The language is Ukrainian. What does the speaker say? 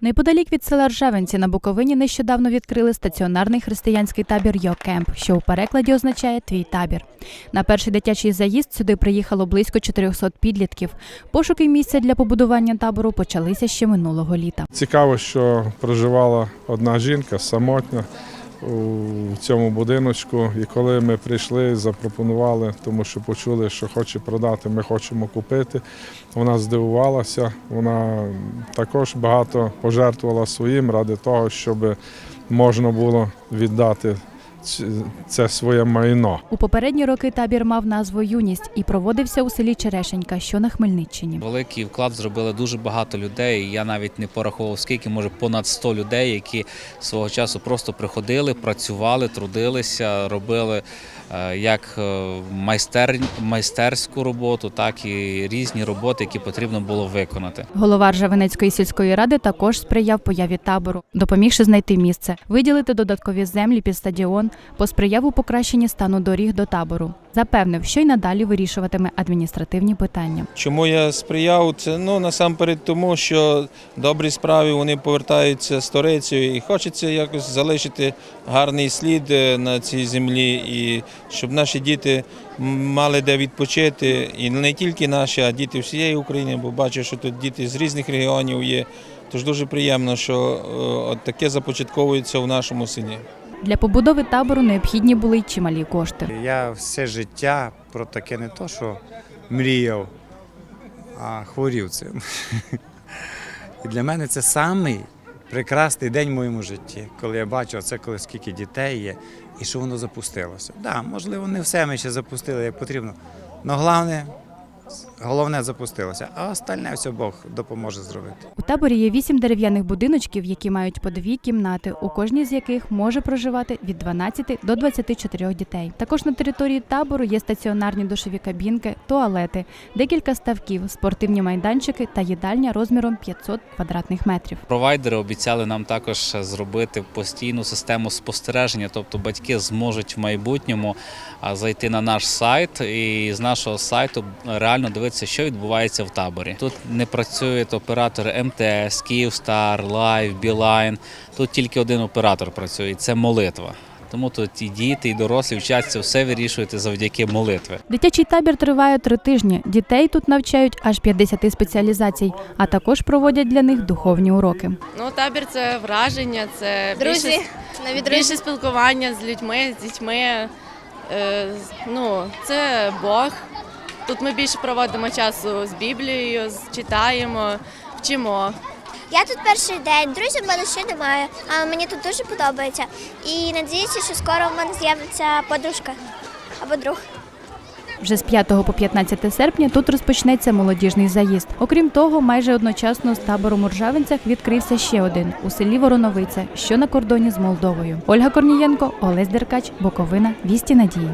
Неподалік від села Ржавенці на Буковині нещодавно відкрили стаціонарний християнський табір Йокемп, що у перекладі означає твій табір. На перший дитячий заїзд сюди приїхало близько 400 підлітків. Пошуки місця для побудування табору почалися ще минулого літа. Цікаво, що проживала одна жінка самотня у цьому будиночку. І коли ми прийшли, запропонували, тому що почули, що хоче продати, ми хочемо купити. Вона здивувалася. Вона також багато пожертвувала своїм ради того, щоб можна було віддати це своє майно. У попередні роки табір мав назву Юність і проводився у селі Черешенька, що на Хмельниччині. Великий вклад зробили дуже багато людей. Я навіть не порахував скільки, може понад 100 людей, які свого часу просто приходили, працювали, трудилися, робили як е, майстер, майстерську роботу, так і різні роботи, які потрібно було виконати. Голова Ржавенецької сільської ради також сприяв появі табору, допомігши знайти місце, виділити додаткові землі під стадіон, посприяв у покращенні стану доріг до табору. Запевнив, що й надалі вирішуватиме адміністративні питання. Чому я сприяв? Це ну насамперед тому, що добрі справи вони повертаються з сторицею і хочеться якось залишити гарний слід е, на цій землі, і щоб наші діти мали де відпочити, і не тільки наші, а діти всієї України, бо бачу, що тут діти з різних регіонів є. Тож дуже приємно, що е, от таке започатковується в нашому селі. Для побудови табору необхідні були й чималі кошти. Я все життя про таке не то, що мріяв, а хворів цим. І для мене це самий прекрасний день в моєму житті, коли я бачу це, коли скільки дітей є, і що воно запустилося. Так, да, можливо, не все ми ще запустили як потрібно. але головне, головне запустилося, а остальне все Бог допоможе зробити. У таборі є вісім дерев'яних будиночків, які мають по дві кімнати, у кожній з яких може проживати від 12 до 24 дітей. Також на території табору є стаціонарні душові кабінки, туалети, декілька ставків, спортивні майданчики та їдальня розміром 500 квадратних метрів. Провайдери обіцяли нам також зробити постійну систему спостереження, тобто батьки зможуть в майбутньому зайти на наш сайт і з нашого сайту реально дивитися, що відбувається в таборі. Тут не працюють оператори МТС, Київстар, Лайв, Білайн. Тут тільки один оператор працює, і це молитва. Тому тут і діти, і дорослі вчаться все вирішувати завдяки молитві. Дитячий табір триває три тижні. Дітей тут навчають аж 50 спеціалізацій, а також проводять для них духовні уроки. Ну, табір це враження, це Друзі, більше, більше спілкування з людьми, з дітьми. Е, ну, це Бог. Тут ми більше проводимо часу з Біблією, читаємо, вчимо. Я тут перший день, друзів в мене ще немає, але мені тут дуже подобається. І надіюся, що скоро в мене з'явиться подружка або друг. Вже з 5 по 15 серпня тут розпочнеться молодіжний заїзд. Окрім того, майже одночасно з табором у Ржавинцях відкрився ще один у селі Вороновиця, що на кордоні з Молдовою. Ольга Корнієнко, Олесь Деркач, Буковина, Вісті Надії.